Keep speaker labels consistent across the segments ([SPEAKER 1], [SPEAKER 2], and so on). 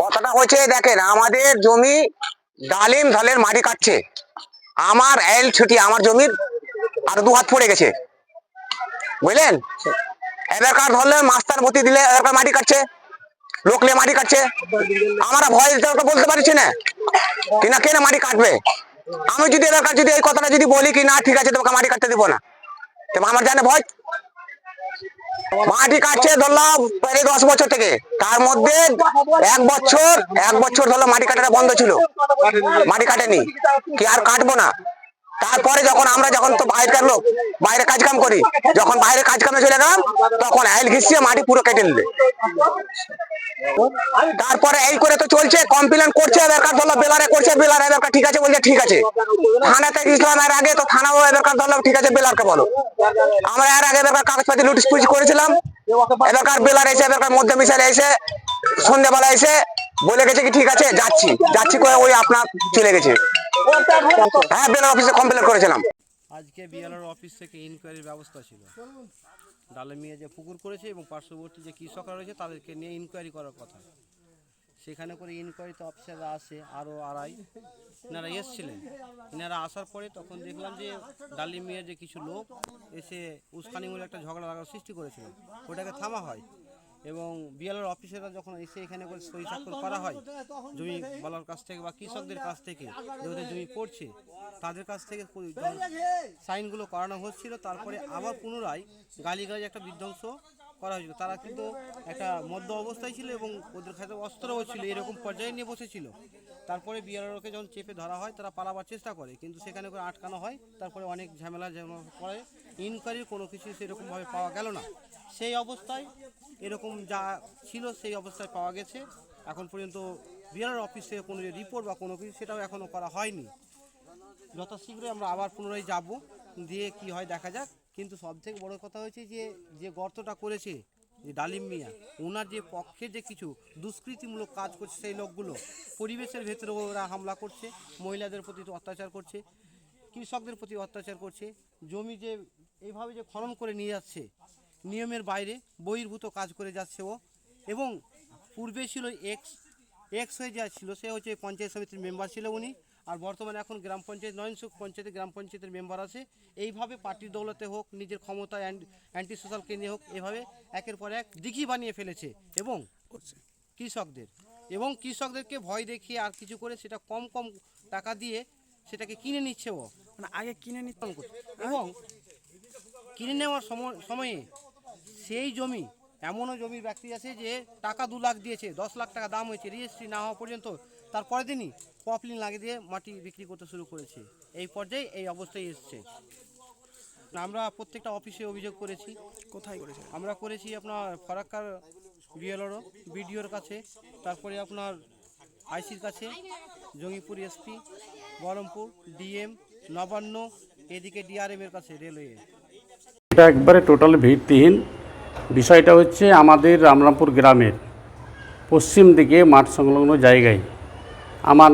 [SPEAKER 1] কথাটা হচ্ছে দেখেন, আমাদের জমি ডালিম ঢালের মাটি কাটছে। আমার এল ছুটি, আমার জমির আর দু হাত পড়ে গেছে। বুঝলেন? এবারকার ধরলে মাস্টার ভর্তি দিলে এবারকার মাটি কাটছে, লোকলে মাটি কাটছে। আমরা ভয় বলতে পারছি না। কিনা কেন মাটি কাটবে? আমি যদি এবারকার যদি এই কথাটা যদি বলি কি না, ঠিক আছে, তোমাকে মাটি কাটতে দিব না। আমার জানে ভয় মাটি কাটছে ধরলাম, প্রায় দশ বছর থেকে। তার মধ্যে এক বছর এক বছর ধরলাম মাটি কাটাটা বন্ধ ছিল। মাটি কাটেনি। কি আর কাটবো না? তারপরে যখন আমরা যখন তো বাইরের লোক বাইরে কাজ কাম করি, যখন বাইরে কাজ কামে চলে গেলাম, তখন আইল ঘিসিয়ে মাটি পুরো কেটে নিলে। তারপরে এই করে তো চলছে কমপ্লেন করছে এবারকার ধরলো, বেলারে করছে, বেলার এবারকার ঠিক আছে বলছে, ঠিক আছে। থানাতে গেছিলাম এর আগে, তো থানাও এবারকার ধরলাম ঠিক আছে, বেলারকে বলো। আমরা এর আগে এবারকার কাগজপাতি নোটিশ পুলিশ করেছিলাম। এবারকার বেলার এসে এবারকার মধ্যে মিশালে এসে, সন্ধ্যেবেলা এসে বলে গেছে কি, ঠিক আছে, যাচ্ছি। যাচ্ছি করে ওই আপনার চলে গেছে। হ্যাঁ অফিসে কমপ্লেন করেছিলাম।
[SPEAKER 2] আজকে বিএলআর অফিস থেকে ইনকোয়ারির ব্যবস্থা ছিল। ডালমিয়া যে পুকুর করেছে এবং পার্শ্ববর্তী যে কৃষকরা রয়েছে, তাদেরকে নিয়ে ইনকোয়ারি করার কথা। সেখানে করে ইনকোয়ারিতে অফিসাররা আসে আরও আড়াই। এনারা এসছিলেন। এনারা আসার পরে তখন দেখলাম যে ডালিমিয়ার যে কিছু লোক এসে উস্কানিমূলক একটা ঝগড়া লাগার সৃষ্টি করেছিল। ওটাকে থামা হয়। এবং বিএলআর অফিসাররা যখন এসে এখানে করে সই স্বাক্ষর করা হয় জমি বলার কাছ থেকে বা কৃষকদের কাছ থেকে যেহেতু জমি পড়ছে, তাদের কাছ থেকে সাইনগুলো করানো হচ্ছিল। তারপরে আবার পুনরায় গালিগালাজ একটা বিধ্বংস করা হয়েছিল। তারা কিন্তু একটা মধ্য অবস্থায় ছিল এবং ওদের কাছে অস্ত্রও ছিল, এরকম পর্যায়ে নিয়ে বসেছিল। তারপরে বিয়ারকে যখন চেপে ধরা হয়, তারা পালাবার চেষ্টা করে, কিন্তু সেখানে করে আটকানো হয়। তারপরে অনেক ঝামেলা ঝামেলা পরে ইনকোয়ারির কোনো কিছু সেরকমভাবে পাওয়া গেল না। সেই অবস্থায় এরকম যা ছিল সেই অবস্থায় পাওয়া গেছে। এখন পর্যন্ত বিয়ার অফিসে কোনো যে রিপোর্ট বা কোনো কিছু সেটাও এখনও করা হয়নি। যত শীঘ্রই আমরা আবার পুনরায় যাব, দিয়ে কি হয় দেখা যাক। কিন্তু সবথেকে বড় কথা হয়েছে যে যে গর্তটা করেছে যে ডালিম মিয়া ওনার যে পক্ষে যে কিছু দুষ্কৃতিমূলক কাজ করছে সেই লোকগুলো, পরিবেশের ভেতরে ওরা হামলা করছে, মহিলাদের প্রতি অত্যাচার করছে। কৃষকদের প্রতি অত্যাচার করছে জমি যে এইভাবে যে খনন করে নিয়ে যাচ্ছে নিয়মের বাইরে বহির্ভূত কাজ করে যাচ্ছে ও। এবং পূর্বে ছিল এক্স এক্স হয়ে যা ছিল সে হচ্ছে পঞ্চায়েত সমিতির মেম্বার ছিল উনি আর বর্তমানে এখন গ্রাম পঞ্চায়েত নয়নসুখ পঞ্চায়েতে গ্রাম পঞ্চায়েতের মেম্বার আছে। এইভাবে পার্টির দৌলতে হোক নিজের ক্ষমতা অ্যান্টি সোশ্যালকে নিয়ে হোক এভাবে একের পর এক দিঘি বানিয়ে ফেলেছে এবং কৃষকদের। এবং কৃষকদেরকে ভয় দেখিয়ে আর কিছু করে সেটা কম কম টাকা দিয়ে সেটাকে কিনে নিচ্ছে ও।
[SPEAKER 3] মানে আগে কিনে নিতে।
[SPEAKER 2] এবং কিনে নেওয়ার সময় সময়ে সেই জমি এমনও জমির ব্যক্তি আছে যে টাকা দু লাখ দিয়েছে দশ লাখ টাকা দাম হয়েছে রেজিস্ট্রি না হওয়া পর্যন্ত তারপরের দিনই পপলিন লাগিয়ে দিয়ে মাটি বিক্রি করতে শুরু করেছে। এই পর্যায়ে এই অবস্থায় এসছে। আমরা প্রত্যেকটা অফিসে অভিযোগ করেছি।
[SPEAKER 3] কোথায় করেছে?
[SPEAKER 2] আমরা করেছি আপনার ফরাক্কার বিএলওরও বিডিওর কাছে তারপরে আপনার আইসির কাছে জঙ্গিপুর এসপি বহরমপুর, ডিএম, নবান্ন, এদিকে ডিআরএম এর কাছে রেলওয়ে।
[SPEAKER 4] এটা একবারে টোটাল ভিত্তিহীন। বিষয়টা হচ্ছে আমাদের রামরামপুর গ্রামের পশ্চিম দিকে মাঠ সংলগ্ন জায়গায়। আমার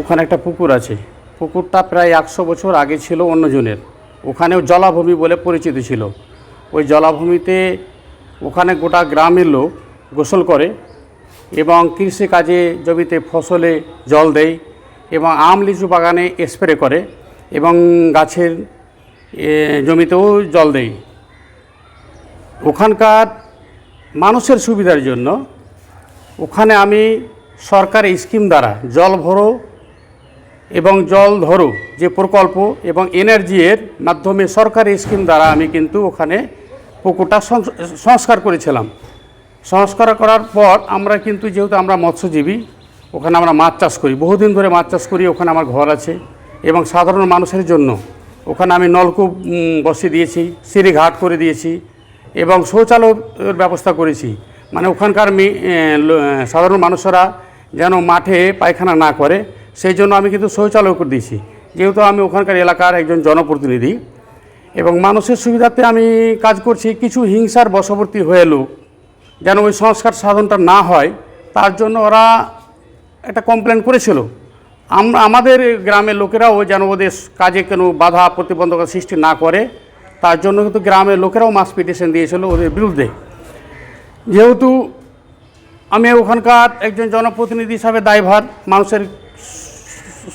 [SPEAKER 4] ওখানে একটা পুকুর আছে। পুকুরটা প্রায় একশো বছর আগে ছিল অন্যজনের। ওখানেও জলাভূমি বলে পরিচিত ছিল। ওই জলাভূমিতে ওখানে গোটা গ্রামের লোক গোসল করে এবং কৃষিকাজে জমিতে ফসলে জল দেয়। এবং আম লিচু বাগানে স্প্রে করে এবং গাছের জমিতেও জল দেয়। ওখানকার মানুষের সুবিধার জন্য ওখানে আমি সরকারি স্কিম দ্বারা জল ভরো এবং জল ধরো যে প্রকল্প এবং এনার্জি এর মাধ্যমে সরকারি স্কিম দ্বারা আমি কিন্তু ওখানে পুকুরটা সংস্কার করেছিলাম। সংস্কার করার পর আমরা কিন্তু যেহেতু আমরা মৎস্যজীবী ওখানে আমরা মাছ চাষ করি। বহুদিন ধরে মাছ চাষ করি, ওখানে আমার ঘর আছে এবং সাধারণ মানুষের জন্য ওখানে আমি নলকূপ বসিয়ে দিয়েছি, সিঁড়ি ঘাট করে দিয়েছি এবং শৌচালয়ের ব্যবস্থা করেছি। মানে ওখানকার সাধারণ মানুষরা যেন মাঠে পায়খানা না করে, সেই জন্য আমি কিন্তু শৌচালয় করে দিয়েছি। যেহেতু আমি ওখানকার এলাকার একজন জনপ্রতিনিধি এবং মানুষের সুবিধাতে আমি কাজ করছি, কিছু হিংসার বশবর্তী হয়ে লোক যেন ওই সংস্কার সাধনটা না হয়, তার জন্য ওরা একটা কমপ্লেন করেছিল। আমরা আমাদের গ্রামের লোকেরাও যেন ওদের কাজে কোনো বাধা প্রতিবন্ধকতা সৃষ্টি না করে, তার জন্য কিন্তু গ্রামের লোকেরাও মাস পিটিশন দিয়েছিল ওদের বিরুদ্ধে। যেহেতু আমি ওখানকার একজন জনপ্রতিনিধি হিসাবে দায়ভার, মানুষের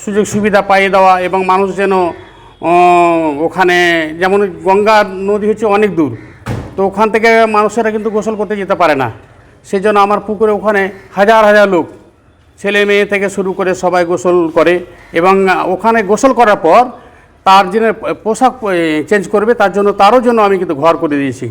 [SPEAKER 4] সুযোগ সুবিধা পাইয়ে দেওয়া এবং মানুষ যেন ওখানে যেমন গঙ্গা নদী হচ্ছে অনেক দূর, তো ওখান থেকে মানুষেরা কিন্তু গোসল করতে যেতে পারে না। সেই জন্য আমার পুকুরে ওখানে হাজার হাজার লোক ছেলে মেয়ে থেকে শুরু করে সবাই গোসল করে এবং ওখানে গোসল করার পর তার যিনি পোশাক চেঞ্জ করবে, তার জন্য, তারও জন্য আমি কিন্তু ঘর করে দিয়েছি।